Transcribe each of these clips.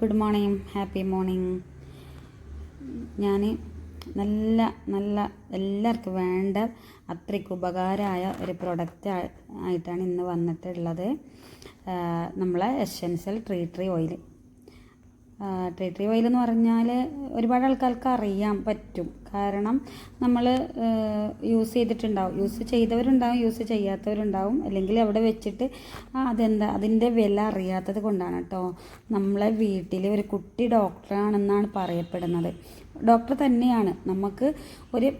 Good morning happy morning ഞാൻ നല്ല നല്ല എല്ലാവർക്കും വേണ്ട അത്രയ്ക്ക് ഉപകാരമായ ഒരു പ്രൊഡക്റ്റ് ആയിട്ടാണ് ഇന്ന് വന്നിട്ടുള്ളത്. നമ്മളെ essential tree tree oil tree oil എന്ന് പറഞ്ഞാൽ ഒരുപാട് ആൾക്കാർക്ക് അറിയാൻ പറ്റും. കാരണം നമ്മൾ യൂസ് ചെയ്തിട്ടുണ്ടാവും. യൂസ് ചെയ്തവരുണ്ടാവും യൂസ് ചെയ്യാത്തവരുണ്ടാവും. അല്ലെങ്കിൽ അവിടെ വെച്ചിട്ട് അതെന്താ അതിന്റെ വില അറിയാത്തത് കൊണ്ടാണ് കേട്ടോ നമ്മളെ വീട്ടിൽ ഒരു കുട്ടി ഡോക്ടറാണെന്നാണ് പറയപ്പെടുന്നത്. ഡോക്ടർ തന്നെയാണ്. നമുക്ക് ഒരു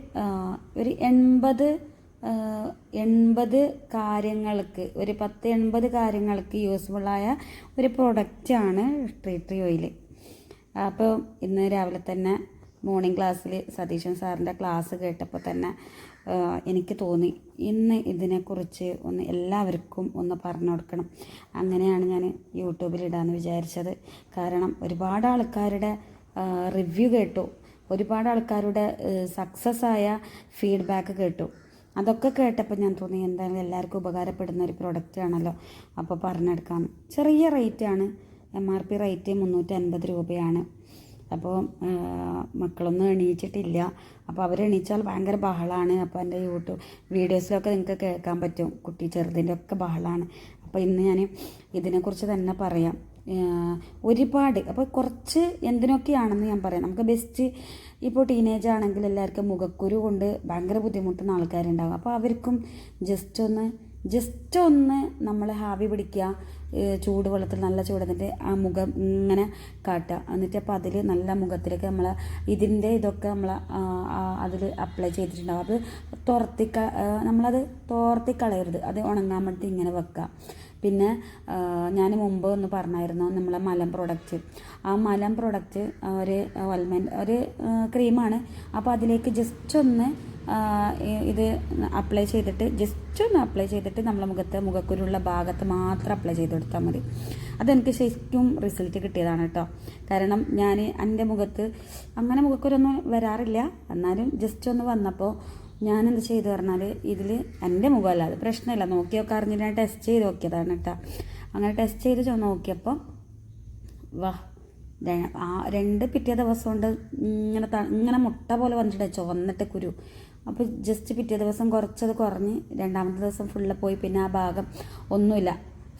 ഒരു എൺപത് എൺപത് കാര്യങ്ങൾക്ക് ഒരു പത്ത് എൺപത് കാര്യങ്ങൾക്ക് യൂസ്ഫുള്ളായ ഒരു പ്രൊഡക്റ്റാണ് ട്രീ ട്രീ ഓയിൽ അപ്പോൾ ഇന്ന് രാവിലെ തന്നെ മോർണിംഗ് ക്ലാസ്സിൽ സതീശൻ സാറിന്റെ ക്ലാസ് കേട്ടപ്പോൾ തന്നെ എനിക്ക് തോന്നി ഇന്ന് ഇതിനെക്കുറിച്ച് ഒന്ന് എല്ലാവർക്കും ഒന്ന് പറഞ്ഞു കൊടുക്കണം. അങ്ങനെയാണ് ഞാൻ യൂട്യൂബിൽ ഇടാമെന്ന് വിചാരിച്ചത്. കാരണം ഒരുപാട് ആൾക്കാരുടെ റിവ്യൂ കേട്ടു. ഒരുപാട് ആൾക്കാരുടെ സക്സസ് ആയ ഫീഡ്ബാക്ക് കേട്ടു. അതൊക്കെ കേട്ടപ്പോൾ ഞാൻ തോന്നി എന്തായാലും എല്ലാവർക്കും ഉപകാരപ്പെടുന്ന ഒരു പ്രൊഡക്റ്റ് ആണല്ലോ. അപ്പോൾ പറഞ്ഞെടുക്കാം. ചെറിയ റേറ്റാണ് എം ആർ പി റേറ്റ് മുന്നൂറ്റി അൻപത് രൂപയാണ് അപ്പോൾ മക്കളൊന്നും എണീച്ചിട്ടില്ല. അപ്പോൾ അവർ എണീച്ചാൽ ഭയങ്കര ബഹളമാണ് അപ്പോൾ എന്റെ യൂട്യൂബ് വീഡിയോസിലൊക്കെ നിങ്ങൾക്ക് കേൾക്കാൻ പറ്റും. കുട്ടി ചെറുതിന്റെ ഒക്കെ ബഹളമാണ് അപ്പോൾ ഇന്ന് ഞാൻ ഇതിനെക്കുറിച്ച് തന്നെ പറയാം. ഒരുപാട്. അപ്പോൾ കുറച്ച് എന്തിനൊക്കെയാണെന്ന് ഞാൻ പറയാം. നമുക്ക് ബെസ്റ്റ് ഇപ്പോൾ ടീനേജ് ആണെങ്കിൽ എല്ലാവർക്കും മുഖക്കുരു കൊണ്ട് ഭയങ്കര ബുദ്ധിമുട്ടുന്ന ആൾക്കാരുണ്ടാകും അപ്പോൾ അവർക്കും ജസ്റ്റ് ഒന്ന് ജസ്റ്റ് ഒന്ന് നമ്മൾ ഹാവി പിടിക്കുക ചൂടുവെള്ളത്തിൽ നല്ല ചൂടെന്നിട്ട് ആ മുഖം ഇങ്ങനെ കാട്ടുക. എന്നിട്ട് അപ്പോൾ അതിൽ നല്ല മുഖത്തിലേക്ക് നമ്മൾ ഇതിന്റെ ഇതൊക്കെ നമ്മൾ അതിൽ അപ്ലൈ ചെയ്തിട്ടുണ്ടാവും. അത് തോർത്തി നമ്മളത് തോർത്തി കളയരുത്. അത് ഉണങ്ങാൻ വേണ്ടിയിട്ട് ഇങ്ങനെ വെക്കുക. പിന്നെ ഞാൻ മുമ്പ് ഒന്ന് പറഞ്ഞായിരുന്നു നമ്മളെ മലം പ്രൊഡക്റ്റ് ആ മലം പ്രൊഡക്റ്റ് ഒരു ഓൽമെന്റ് ഒരു ക്രീമാണ് അപ്പോൾ അതിലേക്ക് ജസ്റ്റ് ഒന്ന് ഇത് അപ്ലൈ ചെയ്തിട്ട് ജസ്റ്റ് ഒന്ന് അപ്ലൈ ചെയ്തിട്ട് നമ്മളെ മുഖത്ത് മുഖക്കുരുള്ള ഭാഗത്ത് മാത്രം അപ്ലൈ ചെയ്ത് കൊടുത്താൽ മതി. അതെനിക്ക് ശരിക്കും റിസൾട്ട് കിട്ടിയതാണ് കേട്ടോ. കാരണം ഞാൻ എന്റെ മുഖത്ത് അങ്ങനെ മുഖക്കുരൊന്നും വരാറില്ല. എന്നാലും ജസ്റ്റ് ഒന്ന് വന്നപ്പോൾ ഞാൻ എന്ത് ചെയ്തു പറഞ്ഞാൽ ഇതിൽ എന്റെ മുഖമല്ല അത് പ്രശ്നമില്ല. നോക്കി നോക്കാൻ അറിഞ്ഞിട്ട് ഞാൻ ടെസ്റ്റ് ചെയ്ത് നോക്കിയതാണ് കേട്ടോ അങ്ങനെ ടെസ്റ്റ് ചെയ്ത് നോക്കിയപ്പോൾ വാ ആ രണ്ട് പിറ്റേ ദിവസം കൊണ്ട് ഇങ്ങനെ ഇങ്ങനെ മുട്ട പോലെ വന്നിട്ട് ചുവന്നിട്ട് കുരു. അപ്പോൾ ജസ്റ്റ് പിറ്റേ ദിവസം കുറച്ചത് കുറഞ്ഞ് രണ്ടാമത്തെ ദിവസം ഫുള്ള് പോയി പിന്നെ ആ ഭാഗം ഒന്നുമില്ല.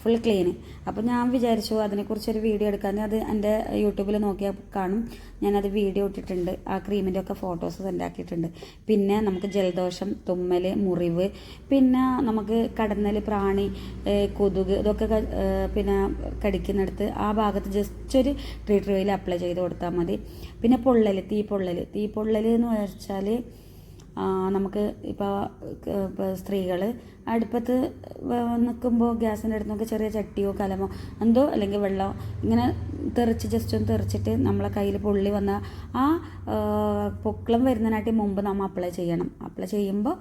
ഫുൾ ക്ലീൻ അപ്പോൾ ഞാൻ വിചാരിച്ചു അതിനെക്കുറിച്ചൊരു വീഡിയോ എടുക്കാൻ അത് എന്റെ യൂട്യൂബിൽ നോക്കിയാൽ കാണും. ഞാനത് വീഡിയോ ഇട്ടിട്ടുണ്ട്. ആ ക്രീമിന്റെ ഒക്കെ ഫോട്ടോസ് സെൻഡ് ആക്കിയിട്ടുണ്ട്. പിന്നെ നമുക്ക് ജലദോഷം തുമ്മൽ മുറിവ് പിന്നെ നമുക്ക് കടന്നൽ പ്രാണി കൊതുക് ഇതൊക്കെ പിന്നെ കടിക്കുന്നിടത്ത് ആ ഭാഗത്ത് ജസ്റ്റ് ഒരു ട്രീറ്റ് ഓയിൽ അപ്ലൈ ചെയ്ത് കൊടുത്താൽ മതി. പിന്നെ പൊള്ളൽ തീ പൊള്ളൽ തീ പൊള്ളൽ എന്ന് വെച്ചാൽ നമുക്ക് ഇപ്പോൾ സ്ത്രീകൾ അടുപ്പത്ത് നിൽക്കുമ്പോൾ ഗ്യാസിന്റെ അടുത്ത് നമുക്ക് ചെറിയ ചട്ടിയോ കലമോ എന്തോ അല്ലെങ്കിൽ വെള്ളമോ ഇങ്ങനെ തെറിച്ച് ജസ്റ്റ് ഒന്ന് തെറിച്ചിട്ട് നമ്മളെ കയ്യിൽ പൊള്ളി വന്ന ആ പൊക്കളം വരുന്നതിനായിട്ട് മുമ്പ് നമ്മൾ അപ്ലൈ ചെയ്യണം. അപ്ലൈ ചെയ്യുമ്പോൾ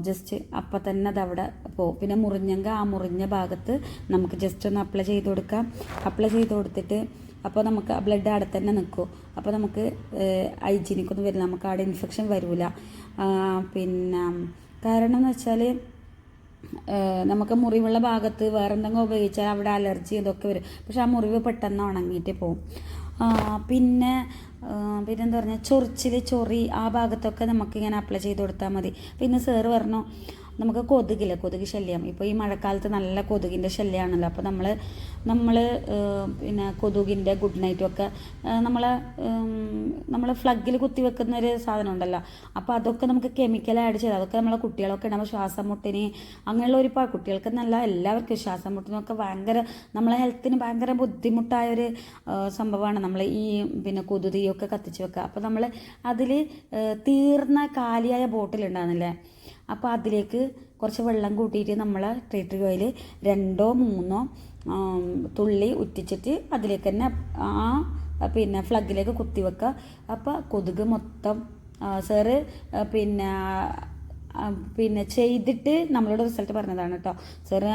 ജസ്റ്റ് അപ്പം തന്നെ അതവിടെ പോകും പിന്നെ മുറിഞ്ഞെങ്കിൽ ആ മുറിഞ്ഞ ഭാഗത്ത് നമുക്ക് ജസ്റ്റ് ഒന്ന് അപ്ലൈ ചെയ്ത് കൊടുക്കാം. അപ്ലൈ ചെയ്ത് കൊടുത്തിട്ട് അപ്പോൾ നമുക്ക് ആ ബ്ലഡ് അവിടെ തന്നെ നിൽക്കും അപ്പോൾ നമുക്ക് ഹൈജീനിക്കൊന്നും വരില്ല. നമുക്ക് അവിടെ ഇൻഫെക്ഷൻ വരില്ല പിന്നെ കാരണം എന്ന് വെച്ചാൽ നമുക്ക് മുറിവുള്ള ഭാഗത്ത് വേറെ എന്തെങ്കിലും ഉപയോഗിച്ചാൽ അവിടെ അലർജി ഇതൊക്കെ വരും. പക്ഷെ ആ മുറിവ് പെട്ടെന്ന് ഉണങ്ങിയിട്ട് പോകും പിന്നെ പിന്നെന്താ പറഞ്ഞാൽ ചൊറിച്ചിൽ ചൊറി ആ ഭാഗത്തൊക്കെ നമുക്ക് ഇങ്ങനെ അപ്ലൈ ചെയ്ത് കൊടുത്താൽ മതി. പിന്നെ സാറ് പറഞ്ഞു നമുക്ക് കൊതുകില്ല? കൊതുക് ശല്യം. ഇപ്പോൾ ഈ മഴക്കാലത്ത് നല്ല കൊതുകിന്റെ ശല്യമാണല്ലോ അപ്പോൾ നമ്മൾ നമ്മൾ പിന്നെ കൊതുകിന്റെ ഗുഡ് നൈറ്റും ഒക്കെ നമ്മൾ നമ്മൾ ഫ്ലഗിൽ കുത്തി വെക്കുന്ന ഒരു സാധനം ഉണ്ടല്ലോ. അപ്പോൾ അതൊക്കെ നമുക്ക് കെമിക്കൽ ആഡ് ചെയ്ത്. അതൊക്കെ നമ്മളെ കുട്ടികളൊക്കെ ഉണ്ടാകും ശ്വാസം മുട്ടിന് അങ്ങനെയുള്ള ഒരുപാട് കുട്ടികൾക്ക് നല്ല എല്ലാവർക്കും ശ്വാസം മുട്ടിനൊക്കെ ഭയങ്കര നമ്മളെ ഹെൽത്തിന് ഭയങ്കര ബുദ്ധിമുട്ടായ ഒരു സംഭവമാണ് നമ്മൾ ഈ പിന്നെ കൊതുതിയൊക്കെ കത്തിച്ച് വെക്കുക അപ്പോൾ നമ്മൾ അതിൽ തീർന്ന കാലിയായ ബോട്ടിൽ ഉണ്ടാകുന്നില്ലേ അപ്പോൾ അതിലേക്ക് കുറച്ച് വെള്ളം കൂട്ടിയിട്ട് നമ്മൾ ട്രീറ്റർ ഓയിൽ രണ്ടോ മൂന്നോ തുള്ളി ഉറ്റിച്ചിട്ട് അതിലേക്ക് തന്നെ ആ പിന്നെ ഫ്ലഗിലേക്ക് കുത്തി വെക്കുക. അപ്പോൾ കൊതുക് മൊത്തം സാറ് പിന്നെ പിന്നെ ചെയ്തിട്ട് നമ്മളോട് റിസൾട്ട് പറഞ്ഞതാണ് കേട്ടോ സാറ്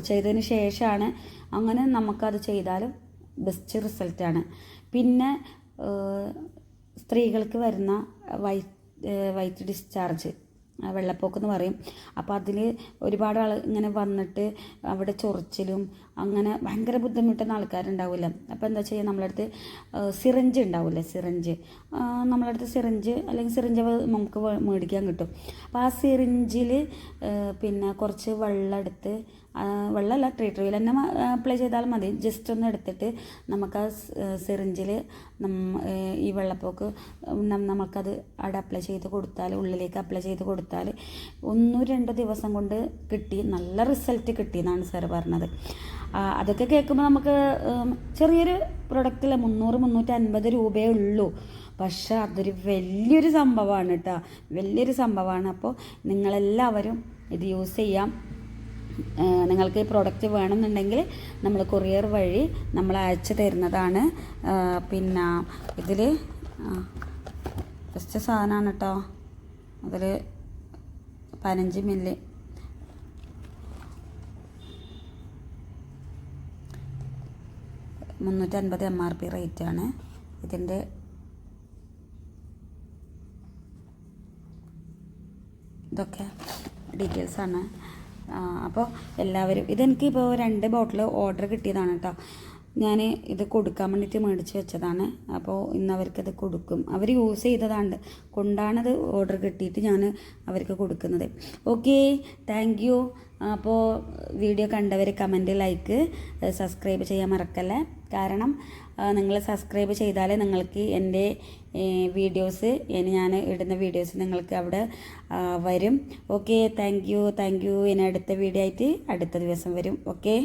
ചെയ്തതിന് ശേഷമാണ് അങ്ങനെ നമുക്കത് ചെയ്താലും ബെസ്റ്റ് റിസൾട്ടാണ് പിന്നെ സ്ത്രീകൾക്ക് വരുന്ന വൈറ്റ് വൈറ്റ് ഡിസ്ചാർജ് വെള്ളപ്പൊക്കം എന്ന് പറയും. അപ്പോൾ അതിൽ ഒരുപാട് ആൾ ഇങ്ങനെ വന്നിട്ട് അവിടെ ചൊറിച്ചിലും അങ്ങനെ ഭയങ്കര ബുദ്ധിമുട്ടുന്ന ആൾക്കാരുണ്ടാവില്ല അപ്പോൾ എന്താ ചെയ്യുക നമ്മളടുത്ത് സിറിഞ്ച് ഉണ്ടാവില്ലേ സിറിഞ്ച്. നമ്മളടുത്ത് സിറിഞ്ച് അല്ലെങ്കിൽ സിറിഞ്ച് നമുക്ക് മേടിക്കാൻ കിട്ടും. അപ്പോൾ ആ സിറിഞ്ചിൽ പിന്നെ കുറച്ച് വെള്ളം എടുത്ത് വെള്ളമല്ല വെള്ളമല്ല ട്രീറ്ററിൽ തന്നെ അപ്ലൈ ചെയ്താൽ മതി. ജസ്റ്റ് ഒന്ന് എടുത്തിട്ട് നമുക്ക് ആ സിറിഞ്ചിൽ ഈ വെള്ളപ്പോക്ക് നമുക്കത് അവിടെ അപ്ലൈ ചെയ്ത് കൊടുത്താൽ ഉള്ളിലേക്ക് അപ്ലൈ ചെയ്ത് കൊടുത്താൽ ഒന്നോ രണ്ടോ ദിവസം കൊണ്ട് കിട്ടി. നല്ല റിസൾട്ട് കിട്ടി എന്നാണ് സാർ പറഞ്ഞത്. അതൊക്കെ കേൾക്കുമ്പോൾ നമുക്ക് ചെറിയൊരു പ്രൊഡക്റ്റിൽ മുന്നൂറ് മുന്നൂറ്റി അൻപത് രൂപയേ ഉള്ളൂ. പക്ഷെ അതൊരു വലിയൊരു സംഭവമാണ് കേട്ടോ. വലിയൊരു സംഭവമാണ്. അപ്പോൾ നിങ്ങളെല്ലാവരും ഇത് യൂസ് ചെയ്യാം. നിങ്ങൾക്ക് ഈ പ്രോഡക്റ്റ് വേണമെന്നുണ്ടെങ്കിൽ നമ്മൾ കൊറിയർ വഴി നമ്മൾ അയച്ചു തരുന്നതാണ്. പിന്നെ ഇതിൽ ഫസ്റ്റ് സാധനമാണ് കേട്ടോ. അതിൽ പതിനഞ്ച് മില്ലി മുന്നൂറ്റൻപത് എം ആർ പി റേറ്റാണ് ഇതിന്റെ ഇതൊക്കെ ഡീറ്റെയിൽസാണ് അപ്പോൾ എല്ലാവരും ഇതെനിക്കിപ്പോൾ രണ്ട് ബോട്ടിൽ ഓർഡർ കിട്ടിയതാണ് കേട്ടോ ഞാൻ ഇത് കൊടുക്കാൻ വേണ്ടിയിട്ട് മേടിച്ച് വെച്ചതാണ്. അപ്പോൾ ഇന്ന് അവർക്കത് കൊടുക്കും. അവർ യൂസ് ചെയ്തതാണ്. കൊണ്ടാണത് ഓർഡർ കിട്ടിയിട്ട് ഞാൻ അവർക്ക് കൊടുക്കുന്നത്. ഓക്കെ താങ്ക് യു അപ്പോൾ വീഡിയോ കണ്ടവർ കമന്റ് ലൈക്ക് സബ്സ്ക്രൈബ് ചെയ്യാൻ മറക്കല്ലേ? കാരണം നിങ്ങൾ സബ്സ്ക്രൈബ് ചെയ്താലേ നിങ്ങൾക്ക് എന്റെ വീഡിയോസ് ഞാൻ ഇടുന്ന വീഡിയോസ് നിങ്ങൾക്ക് അവിടെ വരും. Okay thank you thank you ഇനി അടുത്ത വീഡിയോ ആയിട്ട് അടുത്ത ദിവസം വരും. ഓക്കെ